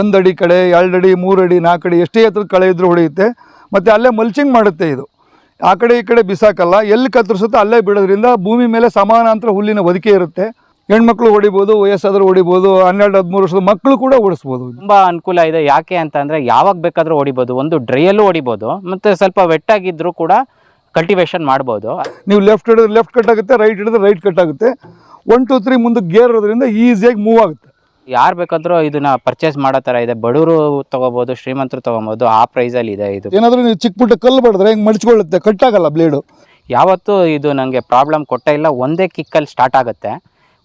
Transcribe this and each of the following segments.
ಒಂದು ಅಡಿ ಕಡೆ ಎರಡು ಅಡಿ ಮೂರು ಅಡಿ ನಾಲ್ಕು ಅಡಿ ಎಷ್ಟೇ ಎತ್ತರ ಕಳೆ ಇದ್ರೂ ಹೊಡೆಯುತ್ತೆ. ಮತ್ತು ಅಲ್ಲೇ ಮಲ್ಚಿಂಗ್ ಮಾಡುತ್ತೆ ಇದು. ಆ ಕಡೆ ಈ ಕಡೆ ಬಿಸಾಕಲ್ಲ ಎಲ್ಲಿ ಕತ್ತರಿಸುತ್ತೋ ಅಲ್ಲೇ ಬಿಡೋದ್ರಿಂದ ಭೂಮಿ ಮೇಲೆ ಸಮಾನಾಂತರ ಹುಲ್ಲಿನ ಹೊದಿಕೆ ಇರುತ್ತೆ. ಹೆಣ್ಮಕ್ಳು ಹೊಡಿಬೋದು ವಯಸ್ಸಾದರೂ ಹೊಡಿಬೋದು ಹನ್ನೆರಡು ಹದಿಮೂರು ವರ್ಷದ ಮಕ್ಕಳು ಕೂಡ ಓಡಿಸ್ಬೋದು ತುಂಬ ಅನುಕೂಲ ಇದೆ. ಯಾಕೆ ಅಂತ ಅಂದ್ರೆ ಯಾವಾಗ ಬೇಕಾದರೂ ಹೊಡಿಬೋದು. ಒಂದು ಡ್ರೈಯಲ್ಲೂ ಹೊಡಿಬೋದು. ಮತ್ತು ಸ್ವಲ್ಪ ವೆಟ್ಟಾಗಿದ್ದರೂ ಕೂಡ ಕಲ್ಟಿವೇಷನ್ ಮಾಡ್ಬೋದು. ನೀವು ಲೆಫ್ಟ್ ಹಿಡಿದ್ರೆ ಲೆಫ್ಟ್ ಕಟ್ ಆಗುತ್ತೆ ರೈಟ್ ಹಿಡಿದ್ರೆ ರೈಟ್ ಕಟ್ ಆಗುತ್ತೆ. ಒನ್ ಟು ತ್ರೀ ಮುಂದಕ್ಕೆ ಗೇರ್ ಇರೋದ್ರಿಂದ ಈಸಿಯಾಗಿ ಮೂವ್ ಆಗುತ್ತೆ. ಯಾರು ಬೇಕಾದರೂ ಇದನ್ನ ಪರ್ಚೇಸ್ ಮಾಡೋ ಥರ ಇದೆ. ಬಡವರು ತೊಗೋಬೋದು ಶ್ರೀಮಂತರು ತೊಗೊಬೋದು ಆ ಪ್ರೈಸಲ್ಲಿ ಇದೆ ಇದು. ಏನಾದರೂ ನೀವು ಚಿಕ್ಕ ಪುಟ್ಟ ಕಲ್ಲು ಬಡಿದ್ರೆ ಹೆಂಗೆ ಮಡಿಚ್ಕೊಳ್ಳುತ್ತೆ? ಕಟ್ಟಾಗಲ್ಲ ಬ್ಲೇಡು ಯಾವತ್ತೂ ಇದು ನನಗೆ ಪ್ರಾಬ್ಲಮ್ ಕೊಟ್ಟೇ ಇಲ್ಲ. ಒಂದೇ ಕಿಕ್ಕಲ್ಲಿ ಸ್ಟಾರ್ಟ್ ಆಗುತ್ತೆ.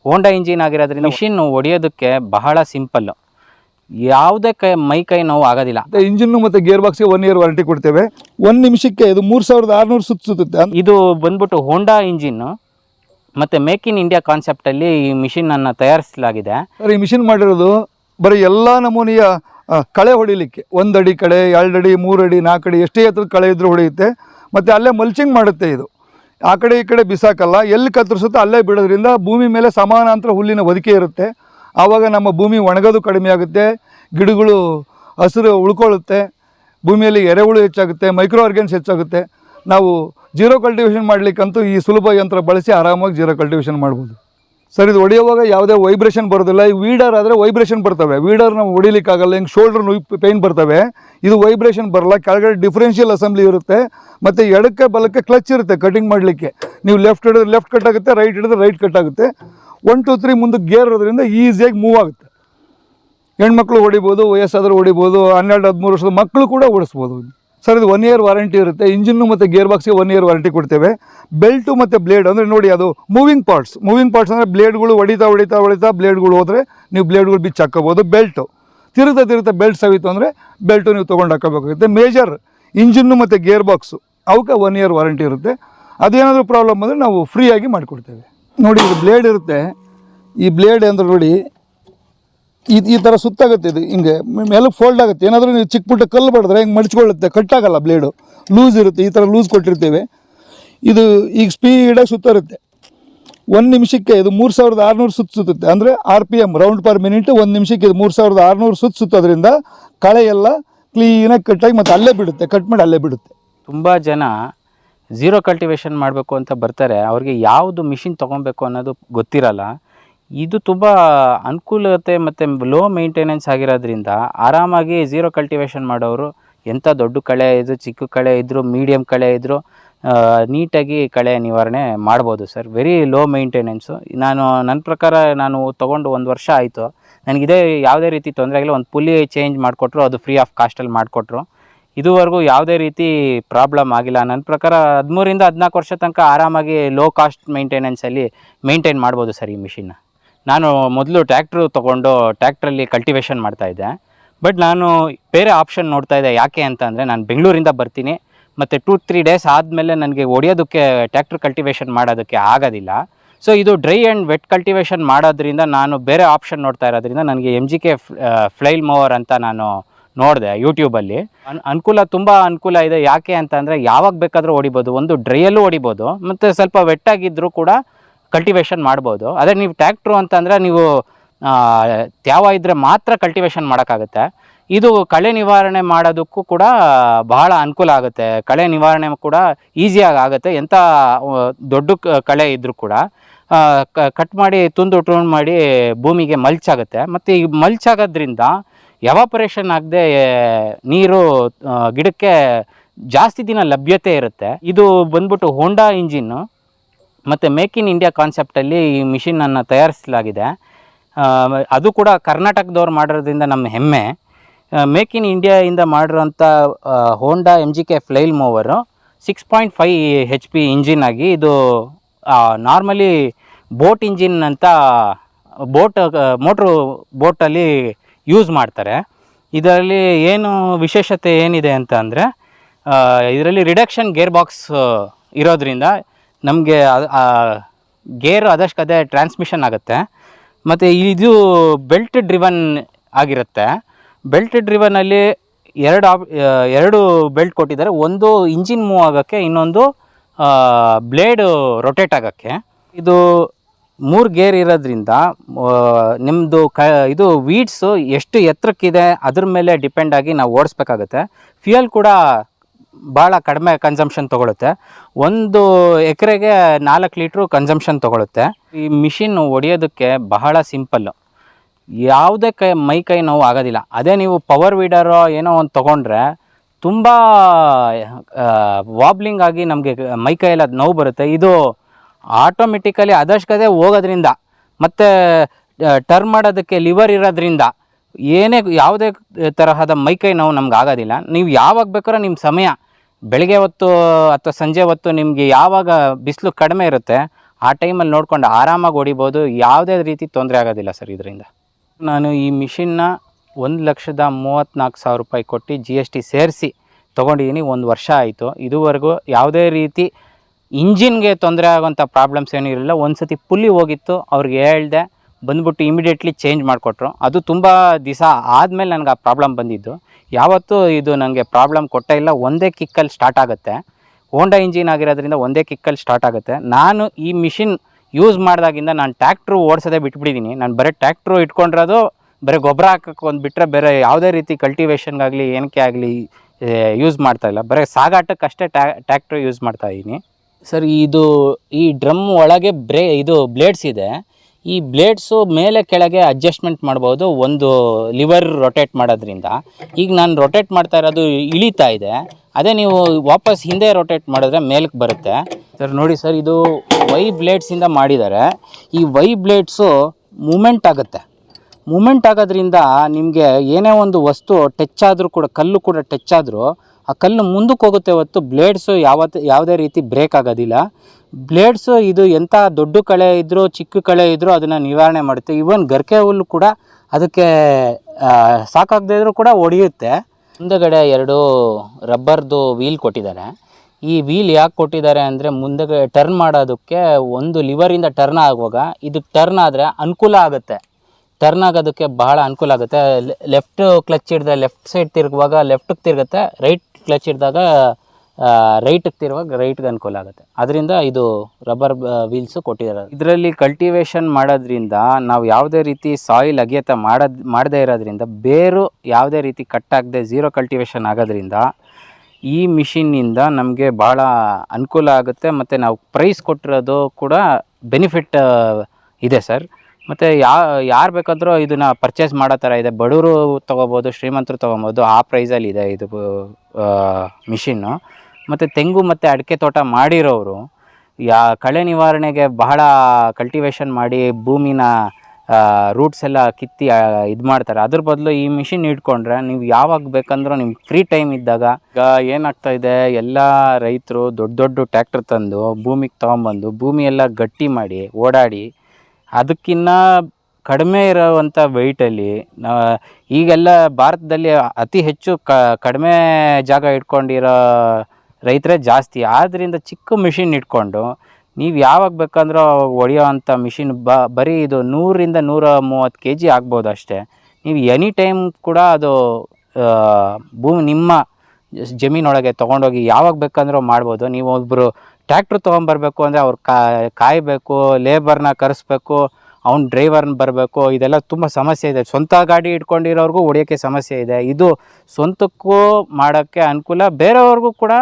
ಹೋಂಡಾ ಇಂಜಿನ್ ಆಗಿರೋದ್ರಿಂದ ಮಿಷಿನ್ ಹೊಡಿಯೋದಕ್ಕೆ ಬಹಳ ಸಿಂಪಲ್ಲು ಯಾವುದೇ ಕೈ ಮೈ ಕೈ ನೋವು ಆಗೋದಿಲ್ಲ. ಇಂಜಿನ್ ಇಂಜಿನ್ನು ಮತ್ತು ಗೇರ್ ಬಾಕ್ಸ್ಗೆ ಒನ್ ಇಯರ್ ವಾರಂಟಿ ಕೊಡ್ತೇವೆ. ಒಂದು ನಿಮಿಷಕ್ಕೆ ಇದು ಮೂರು ಸಾವಿರದ ಆರುನೂರು ಸುತ್ತ ಸುತ್ತುತ್ತೆ. ಇದು ಬಂದ್ಬಿಟ್ಟು ಹೋಂಡಾ ಇಂಜಿನ್ ಮತ್ತೆ ಮೇಕ್ ಇನ್ ಇಂಡಿಯಾ ಕಾನ್ಸೆಪ್ಟ್ ಅಲ್ಲಿ ಈ ಮಿಷಿನ್ ಅನ್ನ ತಯಾರಿಸಲಾಗಿದೆ. ಸರ್, ಈ ಮಿಷಿನ್ ಮಾಡಿರೋದು ಬರೀ ಎಲ್ಲ ನಮೂನೆಯ ಕಳೆ ಹೊಡಿಲಿಕ್ಕೆ. ಒಂದಡಿ ಕಳೆ, ಎರಡಡಿ, ಮೂರಡಿ ನಾಲ್ಕಡಿ ಎಷ್ಟೇ ಎತ್ತರ ಕಳೆ ಇದ್ರೂ ಹೊಡೆಯುತ್ತೆ. ಮತ್ತು ಅಲ್ಲೇ ಮಲ್ಚಿಂಗ್ ಮಾಡುತ್ತೆ ಇದು. ಆ ಕಡೆ ಈ ಕಡೆ ಬಿಸಾಕಲ್ಲ, ಎಲ್ಲಿ ಕತ್ತರಿಸುತ್ತೋ ಅಲ್ಲೇ ಬಿಡೋದ್ರಿಂದ ಭೂಮಿ ಮೇಲೆ ಸಮಾನಾಂತರ ಹುಲ್ಲಿನ ಹೊದಿಕೆ ಇರುತ್ತೆ. ಆವಾಗ ನಮ್ಮ ಭೂಮಿ ಒಣಗೋದು ಕಡಿಮೆ ಆಗುತ್ತೆ, ಗಿಡಗಳು ಹಸಿರು ಉಳ್ಕೊಳ್ಳುತ್ತೆ, ಭೂಮಿಯಲ್ಲಿ ಎರೆಹುಳು ಹೆಚ್ಚಾಗುತ್ತೆ ಮೈಕ್ರೋ ಆರ್ಗ್ಯಾನ್ಸ್ ಹೆಚ್ಚಾಗುತ್ತೆ. ನಾವು ಜೀರೋ ಕಲ್ಟಿವೇಷನ್ ಮಾಡಲಿಕ್ಕಂತೂ ಈ ಸುಲಭ ಯಂತ್ರ ಬಳಸಿ ಆರಾಮಾಗಿ ಜೀರೋ ಕಲ್ಟಿವೇಷನ್ ಮಾಡ್ಬೋದು. ಸರ್, ಇದು ಹೊಡೆಯುವಾಗ ಯಾವುದೇ ವೈಬ್ರೇಷನ್ ಬರೋದಿಲ್ಲ. ಈ ವೀಡರ್ ಆದರೆ ವೈಬ್ರೇಷನ್ ಬರ್ತವೆ. ವೀಡರ್ ನಾವು ಹೊಡಿಲಿಕ್ಕಾಗಲ್ಲ, ಹಿಂಗೆ ಶೋಲ್ಡರ್ ಪೈನ್ ಬರ್ತವೆ. ಇದು ವೈಬ್ರೇಷನ್ ಬರಲ್ಲ. ಕೆಳಗಡೆ ಡಿಫ್ರೆನ್ಷಿಯಲ್ ಅಸೆಂಬ್ಲಿ ಇರುತ್ತೆ. ಮತ್ತು ಎಡಕ್ಕೆ ಬಲಕ್ಕೆ ಕ್ಲಚ್ ಇರುತ್ತೆ ಕಟಿಂಗ್ ಮಾಡಲಿಕ್ಕೆ. ನೀವು ಲೆಫ್ಟ್ ಹಿಡಿದ್ರೆ ಲೆಫ್ಟ್ ಕಟ್ ಆಗುತ್ತೆ ರೈಟ್ ಹಿಡಿದ್ರೆ ರೈಟ್ ಕಟ್ ಆಗುತ್ತೆ. ಒನ್ ಟು ತ್ರೀ ಮುಂದಕ್ಕೆ ಗೇರ್ ಇರೋದ್ರಿಂದ ಈಸಿಯಾಗಿ ಮೂವ್ ಆಗುತ್ತೆ. ಹೆಣ್ಮಕ್ಳು ಹೊಡಿಬೋದು ವಯಸ್ಸಾದರೂ ಹೊಡಿಬೋದು, ಹನ್ನೆರಡು, ಹದಿಮೂರು ವರ್ಷದ ಮಕ್ಕಳು ಕೂಡ ಓಡಿಸ್ಬೋದು ಸರ್, ಇದು ಒನ್ ಇಯರ್ ವಾರಂಟಿ ಇರುತ್ತೆ. ಇಂಜಿನ್ನು ಮತ್ತು ಗೇರ್ ಬಾಕ್ಸ್ಗೆ ಒನ್ ಇಯರ್ ವಾರಂಟಿ ಕೊಡ್ತೇವೆ. ಬೆಲ್ಟು ಮತ್ತು ಬ್ಲೇಡ್ ಅಂದರೆ ನೋಡಿ ಅದು ಮೂವಿಂಗ್ ಪಾರ್ಟ್ಸ್ ಮೂವಿಂಗ್ ಪಾರ್ಟ್ಸ್ ಅಂದರೆ ಬ್ಲೇಡ್ಗಳು ಹೊಡಿತಾ ಹೊಡಿತಾ ಹೊಡಿತಾ ಬ್ಲೇಡ್ಗಳು ಹೋದರೆ ನೀವು ಬ್ಲೇಡ್ಗಳು ಬಿಚ್ಚಿ ಹಾಕೋಬೋದು ಬೆಲ್ಟು ತಿರುಗ್ತಾ ತಿರುಗ್ತಾ ಬೆಲ್ಟ್ ಸವಿತು ಅಂದರೆ ಬೆಲ್ಟು ನೀವು ತೊಗೊಂಡು ಹಾಕೋಬೇಕಾಗುತ್ತೆ. ಮೇಜರ್ ಇಂಜಿನ್ನು ಮತ್ತು ಗೇರ್ ಬಾಕ್ಸು ಅವಕ್ಕೆ ಒನ್ ಇಯರ್ ವಾರಂಟಿ ಇರುತ್ತೆ. ಅದೇನಾದರೂ ಪ್ರಾಬ್ಲಮ್ ಅಂದರೆ ನಾವು ಫ್ರೀಯಾಗಿ ಮಾಡಿಕೊಡ್ತೇವೆ. ನೋಡಿ, ಇದು ಬ್ಲೇಡ್ ಇರುತ್ತೆ. ಈ ಬ್ಲೇಡ್ ಅಂದ್ರೆ ನೋಡಿ ಈ ಈ ಥರ ಸುತ್ತಾಗುತ್ತೆ ಇದು. ಹಿಂಗೆ ಮೇಲಕ್ಕೆ ಫೋಲ್ಡ್ ಆಗುತ್ತೆ. ಏನಾದರೂ ನೀವು ಚಿಕ್ಕ ಪುಟ್ಟ ಕಲ್ಲು ಬಡಿದ್ರೆ ಹಿಂಗೆ ಮಡ್ಚ್ಕೊಳ್ಳುತ್ತೆ? ಕಟ್ಟಾಗಲ್ಲ ಬ್ಲೇಡು ಲೂಸ್ ಇರುತ್ತೆ. ಈ ಥರ ಲೂಸ್ ಕೊಟ್ಟಿರ್ತೇವೆ. ಇದು ಈಗ ಸ್ಪೀಡಾಗಿ ಸುತ್ತಿರುತ್ತೆ. ಒಂದು ನಿಮಿಷಕ್ಕೆ ಇದು ಮೂರು ಸಾವಿರದ ಆರುನೂರು ಸುತ್ತ ಸುತ್ತುತ್ತೆ. ಅಂದರೆ R P M round per minute ಒಂದು ನಿಮಿಷಕ್ಕೆ ಇದು ಮೂರು ಸಾವಿರದ ಆರುನೂರು ಸುತ್ತ ಸುತ್ತೋದ್ರಿಂದ ಕಳೆ ಎಲ್ಲ ಕ್ಲೀನಾಗಿ ಕಟ್ಟಾಗಿ ಮತ್ತು ಅಲ್ಲೇ ಬಿಡುತ್ತೆ. ಕಟ್ ಮಾಡಿ ಅಲ್ಲೇ ಬಿಡುತ್ತೆ. ತುಂಬ ಜನ ಝೀರೋ ಕಲ್ಟಿವೇಶನ್ ಮಾಡಬೇಕು ಅಂತ ಬರ್ತಾರೆ. ಅವ್ರಿಗೆ ಯಾವುದು ಮಿಷಿನ್ ತೊಗೊಬೇಕು ಅನ್ನೋದು ಗೊತ್ತಿರಲ್ಲ. ಇದು ತುಂಬ ಅನುಕೂಲತೆ ಮತ್ತು ಲೋ ಮೇಂಟೆನೆನ್ಸ್ ಆಗಿರೋದ್ರಿಂದ ಆರಾಮಾಗಿ ಝೀರೋ ಕಲ್ಟಿವೇಷನ್ ಮಾಡೋರು ಎಂಥ ದೊಡ್ಡ ಕಳೆ ಇದ್ರು ಚಿಕ್ಕ ಕಳೆ ಇದ್ದರೂ ಮೀಡಿಯಮ್ ಕಳೆ ಇದ್ದರೂ ನೀಟಾಗಿ ಕಳೆ ನಿವಾರಣೆ ಮಾಡ್ಬೋದು ಸರ್. ವೆರಿ ಲೋ ಮೇಂಟೆನೆನ್ಸು ನಾನು ನನ್ನ ಪ್ರಕಾರ ನಾನು ತೊಗೊಂಡು ಒಂದು ವರ್ಷ ಆಯಿತು. ನನಗಿದೇ ಯಾವುದೇ ರೀತಿ ತೊಂದರೆ ಆಗಿಲ್ಲ. ಒಂದು ಪುಲಿ ಚೇಂಜ್ ಮಾಡಿಕೊಟ್ರು, ಅದು ಫ್ರೀ ಆಫ್ ಕಾಸ್ಟಲ್ಲಿ ಮಾಡಿಕೊಟ್ರು. ಇದುವರೆಗೂ ಯಾವುದೇ ರೀತಿ ಪ್ರಾಬ್ಲಮ್ ಆಗಿಲ್ಲ. ನನ್ನ ಪ್ರಕಾರ ಹದಿಮೂರಿಂದ ಹದಿನಾಲ್ಕು ವರ್ಷ ತನಕ ಆರಾಮಾಗಿ ಲೋ ಕಾಸ್ಟ್ ಮೇಂಟೆನೆನ್ಸಲ್ಲಿ ಮೇಂಟೈನ್ ಮಾಡ್ಬೋದು ಸರ್ ಈ ಮಿಷಿನ್ನ ನಾನು ಮೊದಲು ಟ್ಯಾಕ್ಟ್ರು ತೊಗೊಂಡು ಟ್ಯಾಕ್ಟ್ರಲ್ಲಿ ಕಲ್ಟಿವೇಷನ್ ಮಾಡ್ತಾಯಿದ್ದೆ ಬಟ್ ನಾನು ಬೇರೆ ಆಪ್ಷನ್ ನೋಡ್ತಾ ಇದ್ದೆ, ಯಾಕೆ ಅಂತ ಅಂದರೆ ನಾನು ಬೆಂಗಳೂರಿಂದ ಬರ್ತೀನಿ. ಮತ್ತು ಟೂ ತ್ರೀ ಡೇಸ್ ಆದಮೇಲೆ ನನಗೆ ಹೊಡಿಯೋದಕ್ಕೆ ಟ್ಯಾಕ್ಟ್ರ್ ಕಲ್ಟಿವೇಷನ್ ಮಾಡೋದಕ್ಕೆ ಆಗೋದಿಲ್ಲ. ಸೊ ಇದು ಡ್ರೈ ಆ್ಯಂಡ್ ವೆಟ್ ಕಲ್ಟಿವೇಷನ್ ಮಾಡೋದ್ರಿಂದ ನಾನು ಬೇರೆ ಆಪ್ಷನ್ ನೋಡ್ತಾ ಇರೋದ್ರಿಂದ ನನಗೆ M G K flail mower ಅಂತ ನಾನು ನೋಡಿದೆ ಯೂಟ್ಯೂಬಲ್ಲಿ ಅನ್, ಅನುಕೂಲ ತುಂಬ ಅನುಕೂಲ ಇದೆ. ಯಾಕೆ ಅಂತಂದರೆ ಯಾವಾಗ ಬೇಕಾದರೂ ಹೊಡಿಬೋದು. ಒಂದು ಡ್ರೈಯಲ್ಲೂ ಹೊಡಿಬೋದು. ಮತ್ತು ಸ್ವಲ್ಪ ವೆಟ್ಟಾಗಿದ್ದರೂ ಕೂಡ ಕಲ್ಟಿವೇಷನ್ ಮಾಡ್ಬೋದು. ಅದೇ ನೀವು ಟ್ಯಾಕ್ಟ್ರು ಅಂತಂದರೆ ನೀವು ತ್ಯಾವ ಇದ್ದರೆ ಮಾತ್ರ ಕಲ್ಟಿವೇಷನ್ ಮಾಡೋಕ್ಕಾಗುತ್ತೆ. ಇದು ಕಳೆ ನಿವಾರಣೆ ಮಾಡೋದಕ್ಕೂ ಕೂಡ ಬಹಳ ಅನುಕೂಲ ಆಗುತ್ತೆ. ಕಳೆ ನಿವಾರಣೆ ಕೂಡ ಈಸಿಯಾಗಿ ಆಗುತ್ತೆ. ಎಂಥ ದೊಡ್ಡ ಕಳೆ ಇದ್ದರೂ ಕೂಡ ಕಟ್ ಮಾಡಿ, ತುಂಡು ಟೂನ್ ಮಾಡಿ ಭೂಮಿಗೆ ಮಲ್ಚ್ ಆಗುತ್ತೆ ಮತ್ತು ಈ ಮಲ್ಚ್ ಆಗೋದ್ರಿಂದ ಎವಾಪರೇಷನ್ ಆಗದೆ ನೀರು ಗಿಡಕ್ಕೆ ಜಾಸ್ತಿ ದಿನ ಲಭ್ಯತೆ ಇರುತ್ತೆ. ಇದು ಬಂದ್ಬಿಟ್ಟು ಹೋಂಡಾ ಇಂಜಿನ್ನು ಮತ್ತು ಮೇಕ್ ಇನ್ ಇಂಡಿಯಾ ಕಾನ್ಸೆಪ್ಟಲ್ಲಿ ಈ ಮಿಷಿನನ್ನು ತಯಾರಿಸಲಾಗಿದೆ. ಅದು ಕೂಡ ಕರ್ನಾಟಕದವ್ರು ಮಾಡಿರೋದ್ರಿಂದ ನಮ್ಮ ಹೆಮ್ಮೆ. ಮೇಕ್ ಇನ್ ಇಂಡಿಯಾಯಿಂದ ಮಾಡಿರೋಂಥ Honda M G K flail mower six point five H P engine ಆಗಿ ಇದು ನಾರ್ಮಲಿ ಬೋಟ್ ಇಂಜಿನ್ ಅಂತ ಬೋಟ್ ಮೋಟ್ರು ಬೋಟಲ್ಲಿ ಯೂಸ್ ಮಾಡ್ತಾರೆ. ಇದರಲ್ಲಿ ಏನು ವಿಶೇಷತೆ ಏನಿದೆ ಅಂತ ಅಂದರೆ ಇದರಲ್ಲಿ ರಿಡಕ್ಷನ್ ಗೇರ್ ಬಾಕ್ಸ್ ಇರೋದ್ರಿಂದ ನಮಗೆ ಗೇರ್ ಆದಷ್ಟು ಅದೇ ಟ್ರಾನ್ಸ್ಮಿಷನ್ ಆಗುತ್ತೆ. ಮತ್ತು ಇದು ಬೆಲ್ಟ್ ಡ್ರಿವನ್ ಆಗಿರುತ್ತೆ. ಬೆಲ್ಟ್ ಡ್ರಿವನಲ್ಲಿ ಎರಡು ಆಪ್ ಎರಡು ಬೆಲ್ಟ್ ಕೊಟ್ಟಿದ್ದಾರೆ. ಒಂದು ಇಂಜಿನ್ ಮೂವ್ ಆಗೋಕ್ಕೆ, ಇನ್ನೊಂದು ಬ್ಲೇಡ್ ರೊಟೇಟ್ ಆಗೋಕ್ಕೆ. ಇದು ಮೂರು ಗೇರ್ ಇರೋದ್ರಿಂದ ನಿಮ್ಮದು ಕ, ಇದು ವೀಡ್ಸು ಎಷ್ಟು ಎತ್ತರಕ್ಕಿದೆ, ಅದ್ರ ಮೇಲೆ ಡಿಪೆಂಡ್ ಆಗಿ ನಾವು ಓಡಿಸ್ಬೇಕಾಗುತ್ತೆ. ಫ್ಯೂಯಲ್ ಕೂಡ ಭಾಳ ಕಡಿಮೆ ಕನ್ಸಂಪ್ಷನ್ ತೊಗೊಳುತ್ತೆ. ಒಂದು ಎಕರೆಗೆ ನಾಲ್ಕು ಲೀಟ್ರು ಕನ್ಸಂಪ್ಷನ್ ತೊಗೊಳುತ್ತೆ. ಈ ಮಿಷಿನ್ ಹೊಡೆಯೋದಕ್ಕೆ ಬಹಳ ಸಿಂಪಲ್ಲು ಯಾವುದೇ ಕೈ, ಮೈ ಕೈ ನೋವು ಆಗೋದಿಲ್ಲ. ಅದೇ ನೀವು ಪವರ್ ವೀಡರೋ ಏನೋ ಒಂದು ತೊಗೊಂಡ್ರೆ ತುಂಬ ವಾಬ್ಲಿಂಗ್ ಆಗಿ ನಮಗೆ ಮೈ ಕೈಯಲ್ಲಿ ಅದು ನೋವು ಬರುತ್ತೆ. ಇದು ಆಟೋಮೆಟಿಕಲಿ ಅದಷ್ಟೇ ಹೋಗೋದ್ರಿಂದ ಮತ್ತು ಟರ್ನ್ ಮಾಡೋದಕ್ಕೆ ಲಿವರ್ ಇರೋದ್ರಿಂದ ಏನೇ ಯಾವುದೇ ತರಹದ ಮೈಕೈ ನೋವು ನಮ್ಗೆ ಆಗೋದಿಲ್ಲ. ನೀವು ಯಾವಾಗ ಬೇಕಾದ್ರೂ ನಿಮ್ಮ ಸಮಯ ಬೆಳಗ್ಗೆ ಹೊತ್ತು ಅಥವಾ ಸಂಜೆ ಹೊತ್ತು ನಿಮಗೆ ಯಾವಾಗ ಬಿಸಿಲು ಕಡಿಮೆ ಇರುತ್ತೆ, ಆ ಟೈಮಲ್ಲಿ ನೋಡ್ಕೊಂಡು ಆರಾಮಾಗಿ ಹೊಡಿಬೋದು, ಯಾವುದೇ ರೀತಿ ತೊಂದರೆ ಆಗೋದಿಲ್ಲ ಸರ್ ಇದರಿಂದ. ನಾನು ಈ ಮಿಷಿನ್ನ ಒಂದು ಲಕ್ಷದ ಮೂವತ್ತ್ನಾಲ್ಕು ಸಾವಿರ ರೂಪಾಯಿ ಕೊಟ್ಟು ಜಿ ಎಸ್ ಟಿ ಸೇರಿಸಿ ತೊಗೊಂಡಿದ್ದೀನಿ, ಒಂದು ವರ್ಷ ಆಯಿತು. ಇದುವರೆಗೂ ಯಾವುದೇ ರೀತಿ ಇಂಜಿನ್ಗೆ ತೊಂದರೆ ಆಗೋಂಥ ಪ್ರಾಬ್ಲಮ್ಸ್ ಏನೂ ಇರಲಿಲ್ಲ. ಒಂದು ಸತಿ ಪುಲ್ಲಿ ಹೋಗಿತ್ತು, ಅವ್ರಿಗೆ ಹೇಳ್ದೆ ಬಂದ್ಬಿಟ್ಟು ಇಮಿಡಿಯೇಟ್ಲಿ ಚೇಂಜ್ ಮಾಡಿಕೊಟ್ರು. ಅದು ತುಂಬ ದಿವಸ ಆದಮೇಲೆ ನನಗೆ ಆ ಪ್ರಾಬ್ಲಮ್ ಬಂದಿದ್ದು. ಯಾವತ್ತೂ ಇದು ನನಗೆ ಪ್ರಾಬ್ಲಮ್ ಕೊಟ್ಟೇ ಇಲ್ಲ, ಒಂದೇ ಕಿಕ್ಕಲ್ಲಿ ಸ್ಟಾರ್ಟ್ ಆಗುತ್ತೆ. ಹೋಂಡಾ ಇಂಜಿನ್ ಆಗಿರೋದ್ರಿಂದ ಒಂದೇ ಕಿಕ್ಕಲ್ಲಿ ಸ್ಟಾರ್ಟ್ ಆಗುತ್ತೆ. ನಾನು ಈ ಮಿಷಿನ್ ಯೂಸ್ ಮಾಡಿದಾಗಿಂದ ನಾನು ಟ್ಯಾಕ್ಟ್ರು ಓಡಿಸೋದೇ ಬಿಟ್ಬಿಟ್ಟಿದ್ದೀನಿ ನಾನು ಬರೀ ಟ್ಯಾಕ್ಟ್ರು ಇಟ್ಕೊಂಡಿರೋದು, ಬರೀ ಗೊಬ್ಬರ ಹಾಕಕ್ಕೆ ಒಂದು ಬಿಟ್ಟರೆ ಬೇರೆ ಯಾವುದೇ ರೀತಿ ಕಲ್ಟಿವೇಷನ್ಗಾಗಲಿ ಏನಕ್ಕೆ ಆಗಲಿ ಯೂಸ್ ಮಾಡ್ತಾ ಇಲ್ಲ. ಬರೀ ಸಾಗಾಟಕ್ಕೆ ಅಷ್ಟೇ ಟ್ಯಾ ಟ್ಯಾಕ್ಟ್ರು ಯೂಸ್ ಮಾಡ್ತಾ ಇದ್ದೀನಿ ಸರ್, ಇದು ಈ ಡ್ರಮ್ ಒಳಗೆ ಬ್ರೇ, ಇದು ಬ್ಲೇಡ್ಸ್ ಇದೆ. ಈ ಬ್ಲೇಡ್ಸು ಮೇಲೆ ಕೆಳಗೆ ಅಡ್ಜಸ್ಟ್ಮೆಂಟ್ ಮಾಡ್ಬೋದು, ಒಂದು ಲಿವರ್ ರೊಟೇಟ್ ಮಾಡೋದ್ರಿಂದ. ಈಗ ನಾನು ರೊಟೇಟ್ ಮಾಡ್ತಾ ಇರೋದು ಇಳಿತಾ ಇದೆ. ಅದೇ ನೀವು ವಾಪಸ್ ಹಿಂದೆ ರೊಟೇಟ್ ಮಾಡಿದ್ರೆ ಮೇಲಕ್ಕೆ ಬರುತ್ತೆ. ಸರ್, ನೋಡಿ ಸರ್, ಇದು ವೈ ಬ್ಲೇಡ್ಸಿಂದ ಮಾಡಿದ್ದಾರೆ. ಈ ವೈ ಬ್ಲೇಡ್ಸು ಮೂಮೆಂಟ್ ಆಗುತ್ತೆ. ಮೂಮೆಂಟ್ ಆಗೋದ್ರಿಂದ ನಿಮಗೆ ಏನೇ ಒಂದು ವಸ್ತು ಟಚ್ ಆದರೂ ಕೂಡ, ಕಲ್ಲು ಕೂಡ ಟಚ್ ಆದರೂ ಆ ಕಲ್ಲು ಮುಂದಕ್ಕೆ ಹೋಗುತ್ತೆ ಹೊತ್ತು ಬ್ಲೇಡ್ಸು ಯಾವತ್ತು ಯಾವುದೇ ರೀತಿ ಬ್ರೇಕ್ ಆಗೋದಿಲ್ಲ. ಬ್ಲೇಡ್ಸು ಇದು ಎಂಥ ದೊಡ್ಡ ಕಳೆ ಇದ್ದರೂ ಚಿಕ್ಕ ಕಳೆ ಇದ್ದರೂ ಅದನ್ನು ನಿವಾರಣೆ ಮಾಡುತ್ತೆ. ಈವನ್ ಗರ್ಕೆ ಹುಲ್ಲು ಕೂಡ ಅದಕ್ಕೆ ಸಾಕಾಗದೇ ಇದ್ರೂ ಕೂಡ ಒಡೆಯುತ್ತೆ. ಮುಂದಗಡೆ ಎರಡು ರಬ್ಬರ್ದು ವೀಲ್ ಕೊಟ್ಟಿದ್ದಾರೆ. ಈ ವೀಲ್ ಯಾಕೆ ಕೊಟ್ಟಿದ್ದಾರೆ ಅಂದರೆ ಮುಂದೆ ಟರ್ನ್ ಮಾಡೋದಕ್ಕೆ ಒಂದು ಲಿವರಿಂದ ಟರ್ನ್ ಆಗುವಾಗ ಇದಕ್ಕೆ ಟರ್ನ್ ಆದರೆ ಅನುಕೂಲ ಆಗುತ್ತೆ. ಟರ್ನ್ ಆಗೋದಕ್ಕೆ ಬಹಳ ಅನುಕೂಲ ಆಗುತ್ತೆ. ಲೆಫ್ಟ್ ಕ್ಲಚ್ ಹಿಡ್ದ ಲೆಫ್ಟ್ ಸೈಡ್ ತಿರುಗುವಾಗ ಲೆಫ್ಟಿಗೆ ತಿರುಗುತ್ತೆ ರೈಟ್ ಕ್ಲಚ್ ಹಿಡಿದಾಗ ರೈಟಿಗೆ ತಿರುವಾಗ ರೈಟ್ಗೆ ಅನುಕೂಲ ಆಗುತ್ತೆ. ಅದರಿಂದ ಇದು ರಬ್ಬರ್ ವೀಲ್ಸು ಕೊಟ್ಟಿದ್ದಾರೆ ಇದರಲ್ಲಿ ಕಲ್ಟಿವೇಷನ್ ಮಾಡೋದ್ರಿಂದ ನಾವು ಯಾವುದೇ ರೀತಿ ಸಾಯಿಲ್ ಅಗೆತ ಮಾಡೋದ್, ಮಾಡದೇ ಇರೋದ್ರಿಂದ, ಬೇರು ಯಾವುದೇ ರೀತಿ ಕಟ್ಟಾಗದೆ ಝೀರೋ ಕಲ್ಟಿವೇಷನ್ ಆಗೋದ್ರಿಂದ ಈ ಮಿಷಿನ್ನಿಂದ ನಮಗೆ ಭಾಳ ಅನುಕೂಲ ಆಗುತ್ತೆ. ಮತ್ತು ನಾವು ಪ್ರೈಸ್ ಕೊಟ್ಟಿರೋದು ಕೂಡ ಬೆನಿಫಿಟ್ ಇದೆ ಸರ್ ಮತ್ತು ಯಾ, ಯಾರು ಬೇಕಾದರೂ ಇದನ್ನು ಪರ್ಚೇಸ್ ಮಾಡೋ ಥರ ಇದೆ. ಬಡವರು ತೊಗೋಬೋದು, ಶ್ರೀಮಂತರು ತೊಗೊಬೋದು, ಆ ಪ್ರೈಸಲ್ಲಿ ಇದೆ ಇದು ಮಿಷಿನ್ನು ಮತ್ತು ತೆಂಗು ಮತ್ತು ಅಡಿಕೆ ತೋಟ ಮಾಡಿರೋರು ಯಾ, ಕಳೆ ನಿವಾರಣೆಗೆ ಬಹಳ ಕಲ್ಟಿವೇಷನ್ ಮಾಡಿ ಭೂಮಿನ ರೂಟ್ಸ್ ಎಲ್ಲ ಕಿತ್ತಿ ಇದು ಮಾಡ್ತಾರೆ. ಅದ್ರ ಬದಲು ಈ ಮಿಷಿನ್ ಇಟ್ಕೊಂಡ್ರೆ ನೀವು ಯಾವಾಗ ಬೇಕಂದ್ರೂ ನಿಮ್ಗೆ ಫ್ರೀ ಟೈಮ್ ಇದ್ದಾಗ ಈಗ ಏನಾಗ್ತಾ ಇದೆ, ಎಲ್ಲ ರೈತರು ದೊಡ್ಡ ದೊಡ್ಡ ಟ್ಯಾಕ್ಟ್ರ್ ತಂದು ಭೂಮಿಗೆ ತೊಗೊಂಬಂದು ಭೂಮಿ ಎಲ್ಲ ಗಟ್ಟಿ ಮಾಡಿ, ಓಡಾಡಿ ಅದಕ್ಕಿನ್ನ ಕಡಿಮೆ ಇರೋವಂಥ ವೆಯ್ಟಲ್ಲಿ ನಾ, ಈಗೆಲ್ಲ ಭಾರತದಲ್ಲಿ ಅತಿ ಹೆಚ್ಚು ಕಡಿಮೆ ಜಾಗ ಇಟ್ಕೊಂಡಿರೋ ರೈತರೇ ಜಾಸ್ತಿ. ಆದ್ದರಿಂದ ಚಿಕ್ಕ ಮಿಷಿನ್ ಇಟ್ಕೊಂಡು, ನೀವು ಯಾವಾಗ ಬೇಕಂದ್ರೂ ಹೊಡೆಯೋ ಅಂಥ ಮಿಷಿನ್ ಬ, ಬರೀ ಇದು ನೂರಿಂದ ನೂರ ಮೂವತ್ತು ಕೆ ಜಿ ಆಗ್ಬೋದು ಅಷ್ಟೇ. ನೀವು ಎನಿ ಟೈಮ್ ಕೂಡ ಅದು ಭೂಮಿ, ನಿಮ್ಮ ಜಮೀನೊಳಗೆ ತೊಗೊಂಡೋಗಿ ಯಾವಾಗ ಬೇಕಂದ್ರೂ ಮಾಡ್ಬೋದು. ನೀವು ಒಬ್ಬರು ಟ್ಯಾಕ್ಟ್ರ್ ತೊಗೊಂಬರ್ಬೇಕು ಅಂದರೆ ಅವ್ರು ಕಾಯಬೇಕು ಲೇಬರ್ನ ಕರೆಸ್ಬೇಕು ಅವ್ನ ಡ್ರೈವರ್ನ ಬರಬೇಕು ಇದೆಲ್ಲ ತುಂಬ ಸಮಸ್ಯೆ ಇದೆ. ಸ್ವಂತ ಗಾಡಿ ಇಟ್ಕೊಂಡಿರೋರ್ಗೂ ಹೊಡಿಯೋಕ್ಕೆ ಸಮಸ್ಯೆ ಇದೆ. ಇದು ಸ್ವಂತಕ್ಕೂ ಮಾಡೋಕ್ಕೆ ಅನುಕೂಲ ಬೇರೆಯವ್ರಿಗೂ ಕೂಡ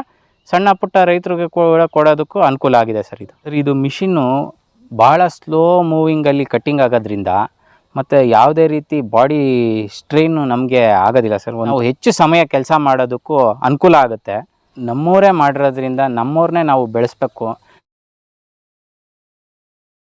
ಸಣ್ಣ ಪುಟ್ಟ ರೈತರಿಗೆ ಕೂಡ ಕೊಡೋದಕ್ಕೂ ಅನುಕೂಲ ಆಗಿದೆ ಸರ್ ಇದು. ಸರ್ ಇದು ಮಿಷಿನ್ನು ಭಾಳ ಸ್ಲೋ ಮೂವಿಂಗಲ್ಲಿ ಕಟ್ಟಿಂಗ್ ಆಗೋದ್ರಿಂದ ಮತ್ತು ಯಾವುದೇ ರೀತಿ ಬಾಡಿ ಸ್ಟ್ರೈನು ನಮಗೆ ಆಗೋದಿಲ್ಲ ಸರ್. ನಾವು ಹೆಚ್ಚು ಸಮಯ ಕೆಲಸ ಮಾಡೋದಕ್ಕೂ ಅನುಕೂಲ ಆಗುತ್ತೆ. ನಮ್ಮವರೇ ಮಾಡಿರೋದ್ರಿಂದ ನಮ್ಮವ್ರನ್ನೇ ನಾವು ಬೆಳೆಸ್ಬೇಕು.